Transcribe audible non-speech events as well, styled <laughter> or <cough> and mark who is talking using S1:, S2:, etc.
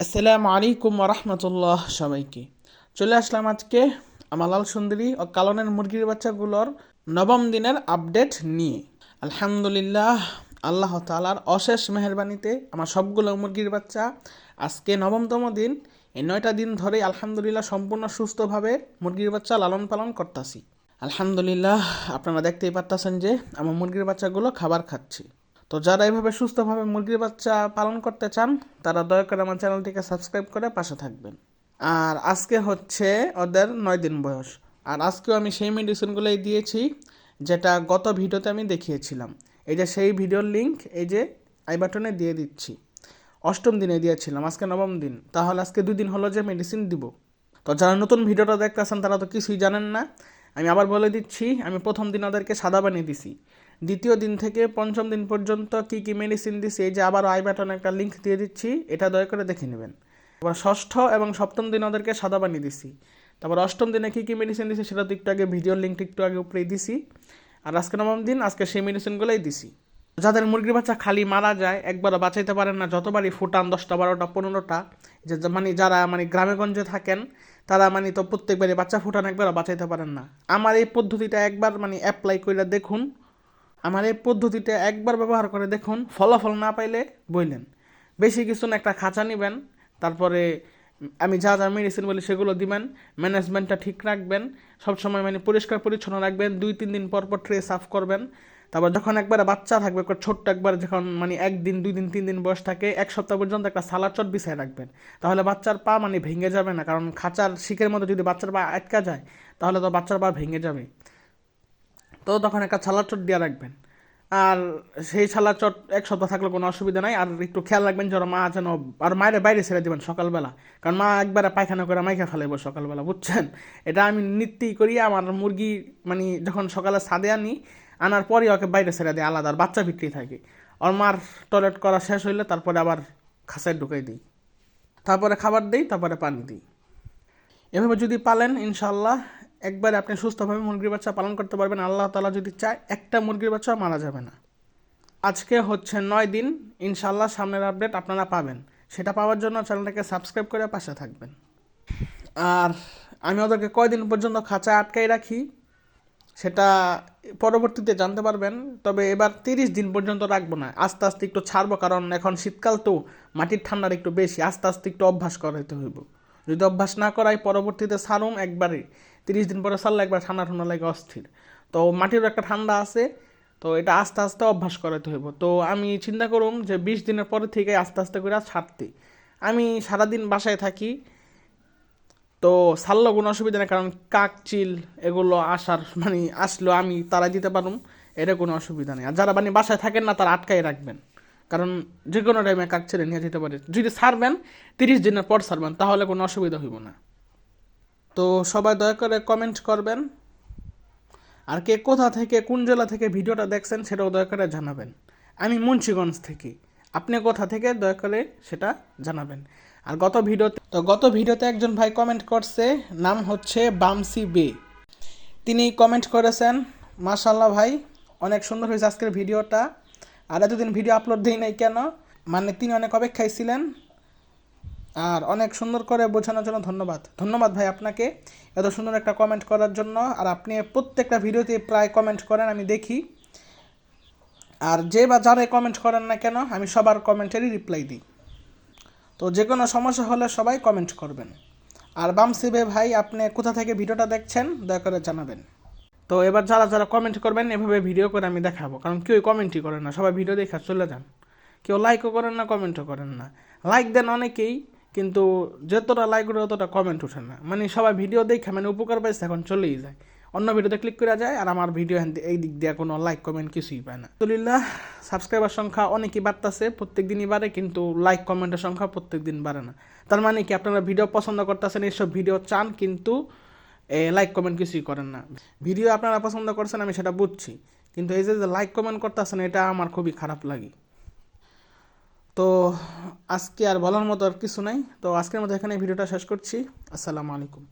S1: আসসালামু আলাইকুম রহমতুল্লাহ সবাইকে। চলে আসলাম আজকে আমার লাল সুন্দরী ও কালনের মুরগির বাচ্চাগুলোর নবম দিনের আপডেট নিয়ে। আলহামদুলিল্লাহ, আল্লাহ তালার অশেষ মেহরবানিতে আমার সবগুলো মুরগির বাচ্চা আজকে নবমতম দিন। এই নয়টা দিন ধরে আলহামদুলিল্লাহ সম্পূর্ণ সুস্থভাবে মুরগির বাচ্চা লালন পালন করতেছি। আলহামদুলিল্লাহ, আপনারা দেখতেই পারতেছেন যে আমার মুরগির বাচ্চাগুলো খাবার খাচ্ছে। তো যারা এইভাবে সুস্থভাবে মুরগির বাচ্চা পালন করতে চান, তারা দয়া করে আমার চ্যানেলটিকে সাবস্ক্রাইব করে পাশে থাকবেন। আর আজকে হচ্ছে ওদের নয় দিন বয়স। আর আজকেও আমি সেই মেডিসিনগুলোই দিয়েছি, যেটা গত ভিডিওতে আমি দেখিয়েছিলাম। এই যে সেই ভিডিওর লিঙ্ক এই যে আই বাটনে দিয়ে দিচ্ছি। অষ্টম দিনে দিয়েছিলাম, আজকে নবম দিন। তাহলে আজকে দুই দিন হলো যে মেডিসিন দিব। তো যারা নতুন ভিডিওটা দেখতেছেন, তারা তো কিছুই জানেন না। আমি আবার বলে দিচ্ছি, আমি প্রথম দিন ওদেরকে সাদা বানিয়ে দিছি। দ্বিতীয় দিন থেকে পঞ্চম দিন পর্যন্ত কি কি মেডিসিন দিছি, এই যে আবার আই বাটনে একটা লিঙ্ক দিয়ে দিচ্ছি, এটা দয়া করে দেখে নেবেন। এবার ষষ্ঠ এবং সপ্তম দিন ওদেরকে সাদা বানিয়ে দিছি। তারপর অষ্টম দিনে কী কী মেডিসিন দিছি সেটা তো একটু আগে ভিডিওর লিঙ্কটা একটু আগে উপরেই দিছি। আর আজকে নবম দিন, আজকে সেই মেডিসিনগুলোই দিছি। যাদের মুরগির বাচ্চা খালি মারা যায়, একবারও বাঁচাইতে পারেন না, যতবারই ফুটান, দশটা, বারোটা, পনেরোটা, যে মানে যারা মানে গ্রামেগঞ্জে থাকেন, তারা মানে তো প্রত্যেকবারই বাচ্চা ফুটান, একবারও বাঁচাইতে পারেন না। আমার এই পদ্ধতিটা একবার মানে অ্যাপ্লাই করে দেখুন। আমার এই পদ্ধতিটা একবার ব্যবহার করে দেখুন, ফলাফল না পাইলে বললেন বেশি কিছু না, একটা খাঁচা নেবেন, তারপরে আমি যা যা মেডিসিন বলি সেগুলো দিবেন ম্যানেজমেন্টটা ঠিক রাখবেন, সবসময় মানে পরিষ্কার পরিচ্ছন্ন রাখবেন, দুই তিন দিন পর পর ট্রে সাফ করবেন। তারপর যখন একবার বাচ্চা থাকবে, একবার ছোট্ট একবার যখন মানে একদিন, দুই দিন, তিন দিন বয়স থাকে, এক সপ্তাহ পর্যন্ত একটা সালাদ চট বিছায় রাখবেন। তাহলে বাচ্চার পা মানে ভেঙে যাবে না, কারণ খাঁচার শিকের মধ্যে যদি বাচ্চার পা আটকা যায়, তাহলে তো বাচ্চার পা ভেঙে যাবে তো তখন একটা ছালার চট দিয়ে রাখবেন। আর সেই ছালার চট এক সপ্তাহ থাকলে কোনো অসুবিধা নাই। আর একটু খেয়াল রাখবেন যেন মা যেন আর মায়ের বাইরে ছেড়ে দেবেন সকালবেলা। কারণ মা একবারে পায়খানা করে মাইখা ফেলাইব সকালবেলা, বুঝছেন? এটা আমি নিত্যই করি। আমার মুরগি মানে যখন সকালে ছাদে আনি, আনার পরে ওকে বাইরে ছেড়ে দিই, আলাদা। আর বাচ্চা ভিতরেই থাকে। আর মার টয়লেট করা শেষ হইলে তারপরে আবার খাঁচায় ঢুকাই দিই। তারপরে খাবার দিই, তারপরে পানি দিই। এভাবে যদি পালেন ইনশাল্লাহ একবারে আপনি সুস্থভাবে মুরগির বাচ্চা পালন করতে পারবেন, আল্লাহ তালা যদি চায়, একটা মুরগির বাচ্চা মারা যাবে না। আজকে হচ্ছে নয় দিন ইনশাল্লাহ সামনের আপডেট আপনারা পাবেন। সেটা পাওয়ার জন্য চ্যানেলটাকে সাবস্ক্রাইব করে পাশে থাকবেন। আর আমি ওদেরকে কয়দিন পর্যন্ত খাঁচায় আটকাই রাখি, সেটা পরবর্তীতে জানতে পারবেন, তবে এবার তিরিশ দিন পর্যন্ত রাখব না। আস্তে আস্তে একটু ছাড়বো, কারণ এখন শীতকাল তো, মাটির ঠান্ডার একটু বেশি, আস্তে আস্তে একটু অভ্যাস করাইতে হইব। যদি অভ্যাস না করাই, পরবর্তীতে সারুম একবারে। তিরিশ দিন পরে সারলে একবার ঠান্ডা ঠান্ডা লাগে অস্থির। তো মাটিরও একটা ঠান্ডা আছে, তো এটা আস্তে আস্তে অভ্যাস করাতে হইব। তো আমি চিন্তা করুম যে বিশ দিনের পরে থেকে আস্তে আস্তে করে ছাড়তে। আমি সারাদিন বাসায় থাকি, তো সারলেও কোনো অসুবিধা নেই, কারণ কাক, চিল এগুলো আসার <laughs> মানে আসলো আমি তারা দিতে পারুম, এটা কোনো অসুবিধা নেই। আর যারা মানে বাসায় থাকেন না, তারা আটকাই রাখবেন। কারণ যে কোনো টাইমে কাক ছেড়ে নিয়ে যেতে পারে। যদি সারবেন, তিরিশ দিনের পর সারবেন, তাহলে কোনো অসুবিধা হইব না। তো সবাই দয়া করে কমেন্ট করবেন। আর কে কোথা থেকে, কোন জেলা থেকে ভিডিওটা দেখছেন সেটাও দয়া করে জানাবেন। আমি মুন্সিগঞ্জ থেকে। আপনি কোথা থেকে, দয়া করে সেটা জানাবেন। আর গত ভিডিওতে তো গত ভিডিওতে একজন ভাই কমেন্ট করছে, নাম হচ্ছে বামসি বে। তিনি কমেন্ট করেছেন মাশাল্লাহ ভাই, অনেক সুন্দর হয়েছে আজকের ভিডিওটা। আর এতদিন ভিডিও আপলোড দিই নাই কেন? মানে তিনি অনেক অপেক্ষায় ছিলেন। আর অনেক সুন্দর করে বোঝানোর জন্য ধন্যবাদ। ধন্যবাদ ভাই আপনাকে এত সুন্দর একটা কমেন্ট করার জন্য। আর আপনি প্রত্যেকটা ভিডিওতে প্রায় কমেন্ট করেন, আমি দেখি। আর যে বা যারাই কমেন্ট করেন না কেন, আমি সবার কমেন্টেরই রিপ্লাই দিই। তো যে কোনো সমস্যা হলে সবাই কমেন্ট করবেন। আর বামসিবে ভাই, আপনি কোথা থেকে ভিডিওটা দেখছেন, দয়া করে জানাবেন। তো এবার যারা যারা কমেন্ট করবেন, এভাবে ভিডিও করে আমি দেখাবো। কারণ কেউ কমেন্টই করেন না, সবাই ভিডিও দেখা চলে যান। কেউ লাইকও করেন না কমেন্টও করেন না। লাইক দেন অনেকেই। কিন্তু যতটা লাইক করে ততটা কমেন্ট ওঠে না। মানে সবাই ভিডিও দেখে মানে উপকার পাইছে, এখন চলেই যায়। অন্য ভিডিওতে ক্লিক করে যায়, আর আমার ভিডিও এই দিক দিয়ে কোনো লাইক কমেন্ট কিছুই পায় না। আলহামদুলিল্লাহ সাবস্ক্রাইবার সংখ্যা অনেকই বাড়তেছে প্রত্যেক দিনই বাড়ে, কিন্তু লাইক কমেন্টের সংখ্যা প্রত্যেক দিন বাড়ে না। তার মানে কি, আপনারা ভিডিও পছন্দ করতেছেন, এইসব ভিডিও চান, কিন্তু লাইক কমেন্ট কিছুই করেন না। ভিডিও আপনারা পছন্দ করছেন, আমি সেটা বুঝছি। কিন্তু এই যে লাইক কমেন্ট করতেছেন, এটা আমার খুবই খারাপ লাগে। তো আজকে আর বলার মতো আর কিছু নাই। তো আজকের মতো এখানে ভিডিওটা শেষ করছি। আসসালামু আলাইকুম।